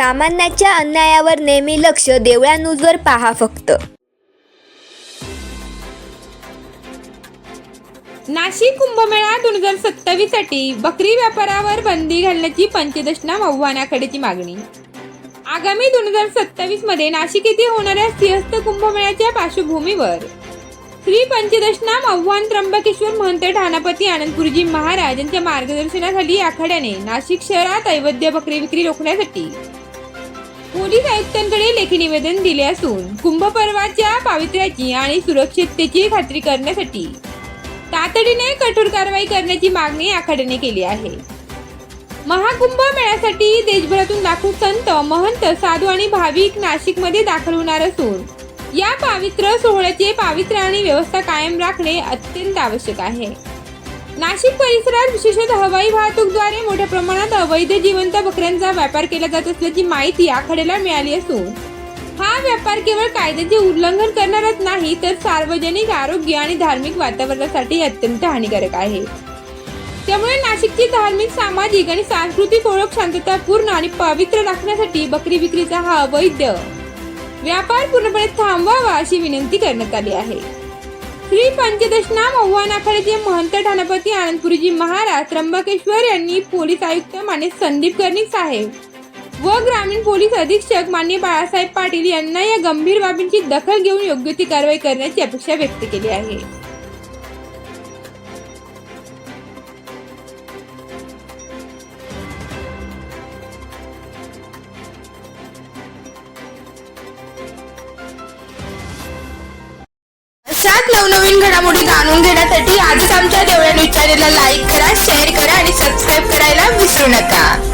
सामान्याच्या अन्यायावर नेहमी लक्ष देवळा न्यूजवर पहा फक्त. नाशिक कुंभमेळा दोन हजार सत्तावीससाठी बकरी व्यापारावर बंदी घालण्याची पंचदशना आव्हानाकडेची मागणी. आगामी दोन हजार सत्तावीसमध्ये नाशिक येथे होणाऱ्या सिंहस्थ कुंभमेळ्याच्या पार्श्वभूमीवर श्री पंचदशनाम आव्हान त्र्यंबकेश्वर महंत ठाणापती आनंदपुरजी महाराज यांच्या मार्गदर्शनाखाली आखाड्याने नाशिक शहरात अवैध बकरी विक्री रोखण्यासाठी पोलीस आयुक्तांकडे लेखी निवेदन दिले असून कुंभपर्वाच्या पावित्र्याची आणि सुरक्षिततेची खात्री करण्यासाठी तातडीने कठोर कारवाई करण्याची मागणी आखाड्याने केली आहे. महाकुंभ मेळ्यासाठी देशभरातून लाखो संत महंत साधू आणि भाविक नाशिकमध्ये दाखल होणार असून या पावित्र्य सोहळ्याचे पावित्र्य आणि व्यवस्था कायम राखणे अत्यंत आवश्यक आहे. नाशिक परिसरात विशेषतः हवाई वाहतूकद्वारे मोठ्या प्रमाणात अवैध जिवंत बकऱ्यांचा व्यापार केला जात असल्याची माहिती आखाड्याला मिळाली असून हा व्यापार केवळ कायद्याचे उल्लंघन करणारच नाही तर सार्वजनिक आरोग्य आणि धार्मिक वातावरणासाठी अत्यंत हानिकारक आहे. त्यामुळे नाशिकची धार्मिक सामाजिक आणि सांस्कृतिक ओळख शांततापूर्ण आणि पवित्र राखण्यासाठी बकरी विक्रीचा हा अवैध व्यापार पूर्णपणे थांबवावा अशी विनंती करण्यात आली आहे. श्री पंचदशनाम आव्हान आखाड्याचे महंत ठाणपती आनंदपुरीजी महाराज त्र्यंबकेश्वर यांनी पोलीस आयुक्त माने संदीप कर्णिक साहेब व ग्रामीण पोलीस अधीक्षक मान्य बाळासाहेब पाटील यांना या गंभीर बाबींची दखल घेऊन योग्य ती कारवाई करण्याची अपेक्षा व्यक्त केली आहे. अशाच घडामोडी जाणून घेण्यासाठी आजच आमच्या देवळ्या न्यूज चॅनेलला लाईक करा शेअर करा आणि सबस्क्राईब करायला विसरू नका.